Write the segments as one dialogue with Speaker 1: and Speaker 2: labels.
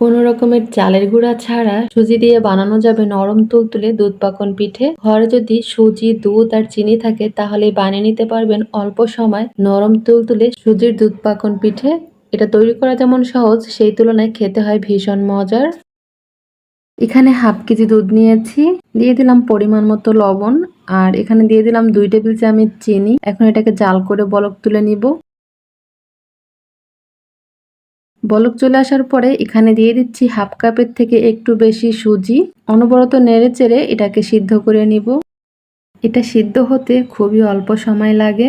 Speaker 1: কোনো রকমের চালের গুঁড়া ছাড়া সুজি দিয়ে বানানো যাবে নরম তুলতুলে দুধ পাকন পিঠে। ঘরে যদি সুজি, দুধ আর চিনি থাকে তাহলে বানিয়ে নিতে পারবেন অল্প সময় নরম তুলতুলে সুজির দুধ পাকন পিঠে। এটা তৈরি করা যেমন সহজ, সেই তুলনায় খেতে হয় ভীষণ মজার। এখানে হাফ কেজি দুধ নিয়েছি। দিয়ে দিলাম পরিমাণ মতো লবণ। আর এখানে দিয়ে দিলাম দুই টেবিল চামচ চিনি। এখন এটাকে জাল করে বলক তুলে নিব। বলক চলে আসার পরে এখানে দিয়ে দিচ্ছি হাফ কাপের থেকে একটু বেশি সুজি। অনবরত নেড়ে চেড়ে এটাকে সিদ্ধ করে নিব। এটা সিদ্ধ হতে খুবই অল্প সময় লাগে।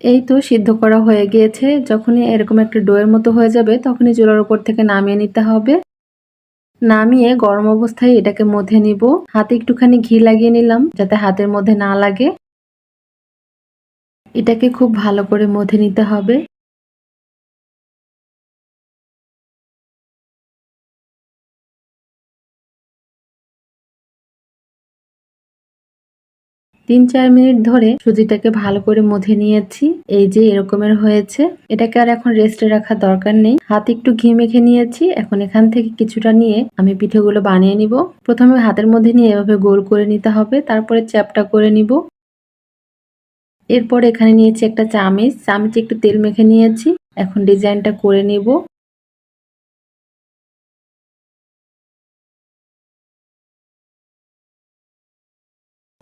Speaker 1: এই তো সিদ্ধ করা হয়ে গিয়েছে। যখনই এরকম একটা ডোয়ের মতো হয়ে যাবে, তখনই চুলার উপর থেকে নামিয়ে নিতে হবে। নামিয়ে গরম অবস্থায় এটাকে মধ্যে নিব। হাতে একটুখানি ঘি লাগিয়ে নিলাম, যাতে হাতের মধ্যে না লাগে। এটাকে খুব ভালো করে মধ্যে নিতে হবে। তিন চার মিনিট ধরে সুজিটাকে ভালো করে মধে নিয়েছি। এই যে এরকমের হয়েছে। এটাকে আর এখন রেস্টে রাখা দরকার নেই। হাতে একটু ঘি মেখে নিয়েছি। এখন এখান থেকে কিছুটা নিয়ে আমি পিঠেগুলো বানিয়ে নিব। প্রথমে হাতের মধ্যে নিয়ে এভাবে গোল করে নিতে হবে। তারপরে চ্যাপটা করে নিব। এরপর এখানে নিয়েছি একটা চামিচ। চামিচ একটু তেল মেখে নিয়েছি। এখন ডিজাইনটা করে নিব।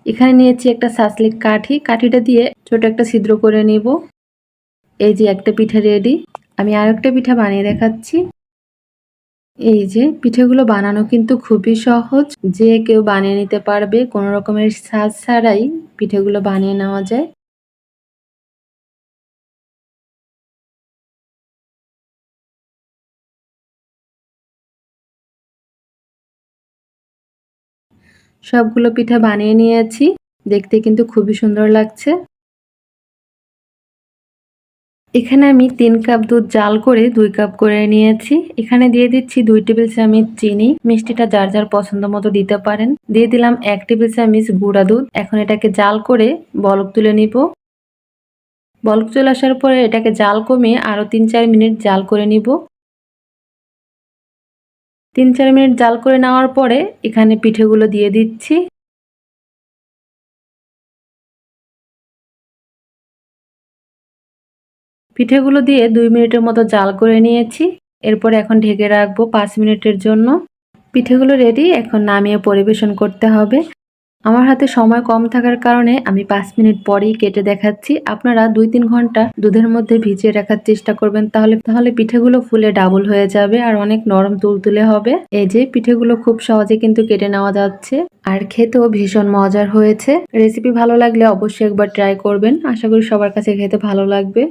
Speaker 1: এখানে নিয়েছি একটা সাসলিক কাঠি। কাঠিটা দিয়ে ছোট একটা ছিদ্র করে নিব। এই যে একটা পিঠা রেডি। আমি আর একটা পিঠা বানিয়ে দেখাচ্ছি। এই যে পিঠেগুলো বানানো কিন্তু খুবই সহজ। যে কেউ বানিয়ে নিতে পারবে, কোনো রকমের সাজ ছাড়াই পিঠেগুলো বানিয়ে নেওয়া যায়। সবগুলো পিঠা বানিয়ে নিয়েছি। দেখতে কিন্তু খুবই সুন্দর লাগছে। এখানে আমি তিন কাপ দুধ জাল করে দুই কাপ করে নিয়েছি। এখানে দিয়ে দিচ্ছি দুই টেবিল চামচ চিনি। মিষ্টিটা যার যার পছন্দ মতো দিতে পারেন। দিয়ে দিলাম এক টেবিল চামচ গুঁড়া দুধ। এখন এটাকে জাল করে বলক তুলে নিব। বলক চলে আসার পরে এটাকে জাল কমিয়ে আরও তিন চার মিনিট জাল করে নিব। তিন চার মিনিট জাল করে নেওয়ার পরে এখানে পিঠেগুলো দিয়ে দিচ্ছি। পিঠেগুলো দিয়ে দুই মিনিটের মতো জাল করে নিয়েছি। এরপর এখন ঢেকে রাখব পাঁচ মিনিটের জন্য। পিঠেগুলো রেডি এখন নামিয়ে পরিবেশন করতে হবে। আমার হাতে সময় কম থাকার কারণে আমি পাঁচ মিনিট পরেই কেটে দেখাচ্ছি। আপনারা দুই তিন ঘণ্টা দুধের মধ্যে ভিজিয়ে রাখার চেষ্টা করবেন তাহলে তাহলে পিঠেগুলো ফুলে ডাবল হয়ে যাবে আর অনেক নরম তুলতুলে হবে। এই যে, পিঠেগুলো খুব সহজে কিন্তু কেটে নেওয়া যাচ্ছে আর খেতেও ভীষণ মজার হয়েছে। রেসিপি ভালো লাগলে অবশ্যই একবার ট্রাই করবেন। আশা করি সবার কাছে খেতে ভালো লাগবে।